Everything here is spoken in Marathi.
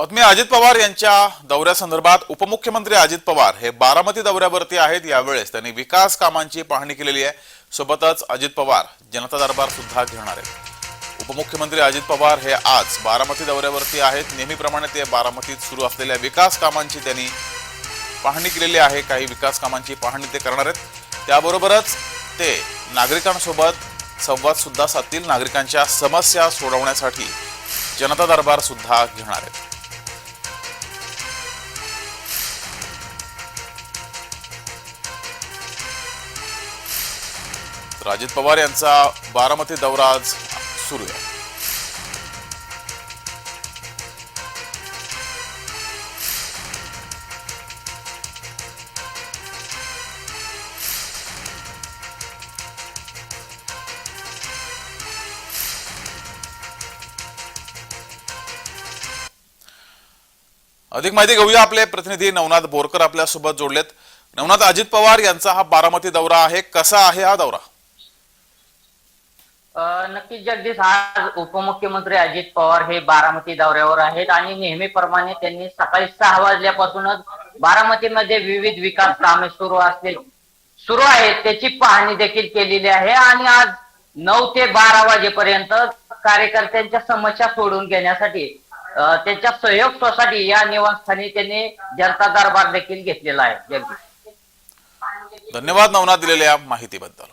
बातमी अजित पवार यांच्या दौऱ्यासंदर्भात उपमुख्यमंत्री अजित पवार हे बारामती दौऱ्यावरती आहेत. यावेळेस त्यांनी विकास कामांची पाहणी केलेली आहे. सोबतच अजित पवार जनता दरबार सुद्धा घेणार आहेत. उपमुख्यमंत्री अजित पवार हे आज बारामती दौऱ्यावरती आहेत. नेहमीप्रमाणे ते बारामतीत सुरू असलेल्या विकास कामांची त्यांनी पाहणी केलेली आहे. काही विकास कामांची पाहणी ते करणार आहेत. त्याबरोबरच ते नागरिकांसोबत संवाद सुद्धा साधतील. नागरिकांच्या समस्या सोडवण्यासाठी जनता दरबार सुद्धा घेणार आहेत. तर अजित पवार यांचा बारामती दौरा आज सुरू आहे. अधिक माहिती घेऊया आपले प्रतिनिधी नवनाथ बोरकर आपल्यासोबत जोडलेत. नवनाथ अजित पवार यांचा हा बारामती दौरा आहे. कसा आहे हा दौरा? नक्कीच जगदीश आज उपमुख्यमंत्री अजित पवार हे बारामती दौऱ्यावर आहेत आणि नेहमीप्रमाणे त्यांनी सकाळी सहा वाजल्यापासूनच बारामतीमध्ये विविध विकास कामे सुरू असले सुरू आहेत त्याची पाहणी देखील केलेली आहे आणि आज नऊ ते बारा वाजेपर्यंत कार्यकर्त्यांच्या समस्या सोडून घेण्यासाठी त्यांच्या सहयोग सोसायटी या निवासस्थानी त्यांनी जनता दरबार देखील घेतलेला आहे. जगदीश. धन्यवाद नवनाथ दिलेल्या माहितीबद्दल.